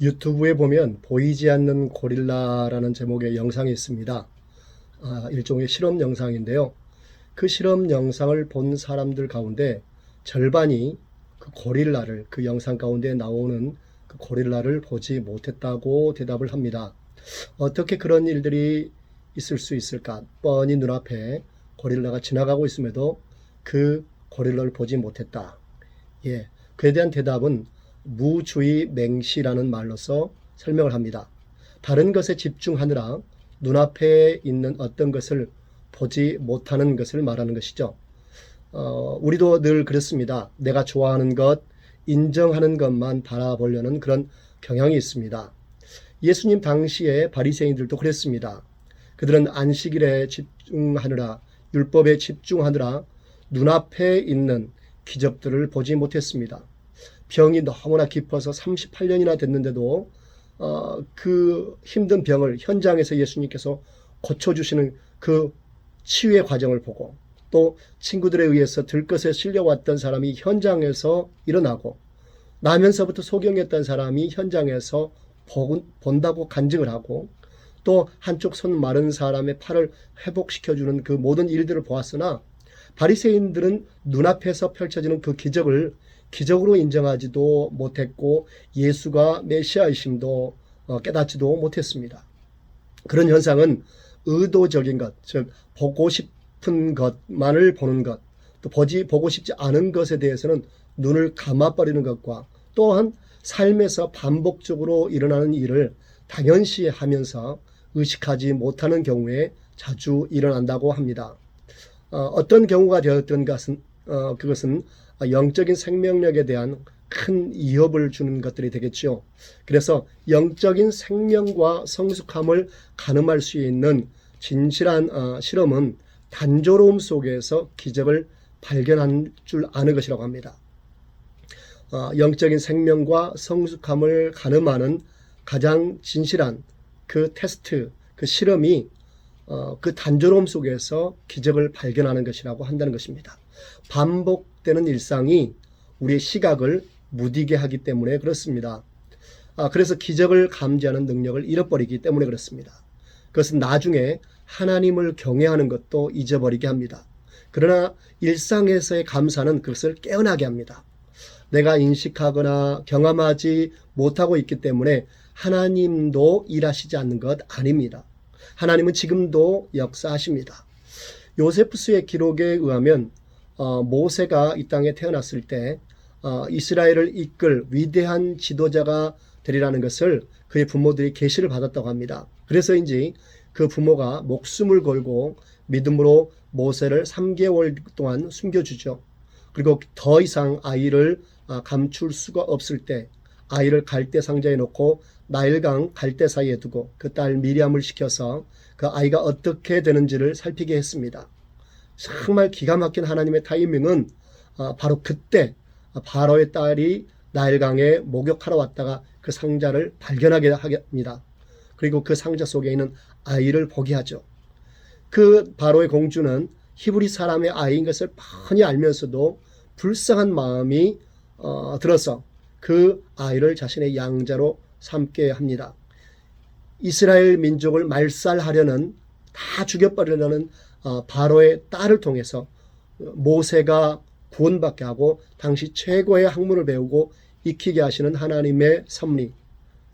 유튜브에 보면 보이지 않는 고릴라라는 제목의 영상이 있습니다. 아, 일종의 실험 영상인데요. 그 실험 영상을 본 사람들 가운데 절반이 그 고릴라를 그 영상 가운데 나오는 그 고릴라를 보지 못했다고 대답을 합니다. 어떻게 그런 일들이 있을 수 있을까? 뻔히 눈앞에 고릴라가 지나가고 있음에도 그 고릴라를 보지 못했다. 예. 그에 대한 대답은 무주의 맹시라는 말로서 설명을 합니다. 다른 것에 집중하느라 눈앞에 있는 어떤 것을 보지 못하는 것을 말하는 것이죠. 어, 우리도 늘 그렇습니다. 내가 좋아하는 것, 인정하는 것만 바라보려는 그런 경향이 있습니다. 예수님 당시에 바리새인들도 그랬습니다. 그들은 안식일에 집중하느라 율법에 집중하느라 눈앞에 있는 기적들을 보지 못했습니다. 병이 너무나 깊어서 38년이나 됐는데도 어, 그 힘든 병을 현장에서 예수님께서 고쳐주시는 그 치유의 과정을 보고 또 친구들에 의해서 들것에 실려왔던 사람이 현장에서 일어나고 나면서부터 소경했던 사람이 현장에서 본다고 간증을 하고 또 한쪽 손 마른 사람의 팔을 회복시켜주는 그 모든 일들을 보았으나 바리새인들은 눈앞에서 펼쳐지는 그 기적을 기적으로 인정하지도 못했고 예수가 메시아이심도 어, 깨닫지도 못했습니다. 그런 현상은 의도적인 것, 즉 보고 싶은 것만을 보는 것, 또 보지 보고 싶지 않은 것에 대해서는 눈을 감아버리는 것과 또한 삶에서 반복적으로 일어나는 일을 당연시하면서 의식하지 못하는 경우에 자주 일어난다고 합니다. 어, 떤 경우가 되었던 것은 어, 그것은 영적인 생명력에 대한 큰 위협을 주는 것들이 되겠죠. 그래서 영적인 생명과 성숙함을 가늠할 수 있는 진실한 어, 실험은 단조로움 속에서 기적을 발견한 줄 아는 것이라고 합니다. 어, 영적인 생명과 성숙함을 가늠하는 가장 진실한 그 테스트, 그 실험이 어, 그 단조로움 속에서 기적을 발견하는 것이라고 한다는 것입니다. 반복되는 일상이 우리의 시각을 무디게 하기 때문에 그렇습니다. 아, 그래서 기적을 감지하는 능력을 잃어버리기 때문에 그렇습니다. 그것은 나중에 하나님을 경외하는 것도 잊어버리게 합니다. 그러나 일상에서의 감사는 그것을 깨어나게 합니다. 내가 인식하거나 경험하지 못하고 있기 때문에 하나님도 일하시지 않는 것 아닙니다. 하나님은 지금도 역사하십니다. 요세프스의 기록에 의하면 어, 모세가 이 땅에 태어났을 때 어, 이스라엘을 이끌 위대한 지도자가 되리라는 것을 그의 부모들이 계시를 받았다고 합니다. 그래서인지 그 부모가 목숨을 걸고 믿음으로 모세를 3개월 동안 숨겨주죠. 그리고 더 이상 아이를 아, 감출 수가 없을 때 아이를 갈대 상자에 놓고 나일강 갈대 사이에 두고 그 딸 미리암을 시켜서 그 아이가 어떻게 되는지를 살피게 했습니다. 정말 기가 막힌 하나님의 타이밍은 아, 바로 그때 바로의 딸이 나일강에 목욕하러 왔다가 그 상자를 발견하게 합니다. 그리고 그 상자 속에 있는 아이를 보게 하죠. 그 바로의 공주는 히브리 사람의 아이인 것을 뻔히 알면서도 불쌍한 마음이 어, 들어서 그 아이를 자신의 양자로 삼게 합니다. 이스라엘 민족을 말살하려는 다 죽여버리려는 어, 바로의 딸을 통해서 모세가 구원받게 하고 당시 최고의 학문을 배우고 익히게 하시는 하나님의 섭리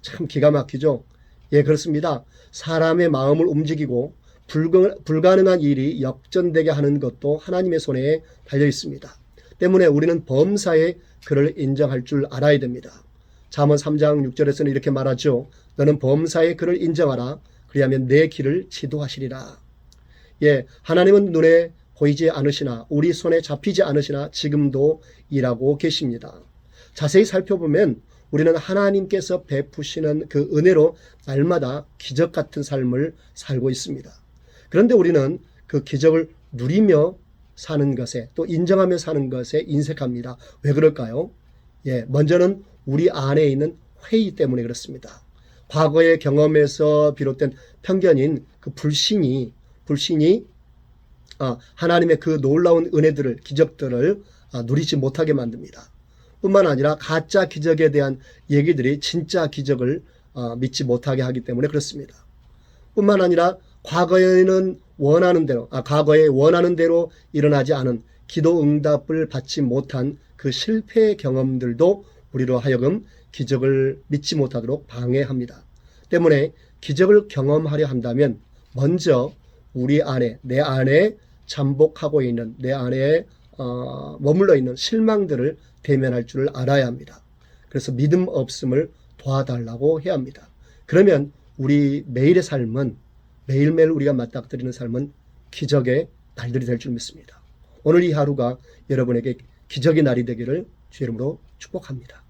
참 기가 막히죠. 예 그렇습니다. 사람의 마음을 움직이고 불가능한 일이 역전되게 하는 것도 하나님의 손에 달려 있습니다. 때문에 우리는 범사에 그를 인정할 줄 알아야 됩니다. 잠언 3장 6절에서는 이렇게 말하죠. 너는 범사에 그를 인정하라. 그리하면 내 길을 지도하시리라. 예, 하나님은 눈에 보이지 않으시나 우리 손에 잡히지 않으시나 지금도 일하고 계십니다. 자세히 살펴보면 우리는 하나님께서 베푸시는 그 은혜로 날마다 기적 같은 삶을 살고 있습니다. 그런데 우리는 그 기적을 누리며 사는 것에 또 인정하며 사는 것에 인색합니다. 왜 그럴까요? 예, 먼저는 우리 안에 있는 회의 때문에 그렇습니다. 과거의 경험에서 비롯된 편견인 그 불신이 불신이 아, 하나님의 그 놀라운 은혜들을 기적들을 아, 누리지 못하게 만듭니다. 뿐만 아니라 가짜 기적에 대한 얘기들이 진짜 기적을 어, 믿지 못하게 하기 때문에 그렇습니다. 뿐만 아니라 과거에는 원하는 대로, 아, 과거에 원하는 대로 일어나지 않은 기도 응답을 받지 못한 그 실패 경험들도 우리로 하여금 기적을 믿지 못하도록 방해합니다. 때문에 기적을 경험하려 한다면 먼저 우리 안에, 내 안에 잠복하고 있는, 내 안에 어, 머물러 있는 실망들을 대면할 줄을 알아야 합니다. 그래서 믿음 없음을 도와달라고 해야 합니다. 그러면 우리 매일의 삶은 매일매일 우리가 맞닥뜨리는 삶은 기적의 날들이 될 줄 믿습니다. 오늘 이 하루가 여러분에게 기적의 날이 되기를 주 이름으로 축복합니다.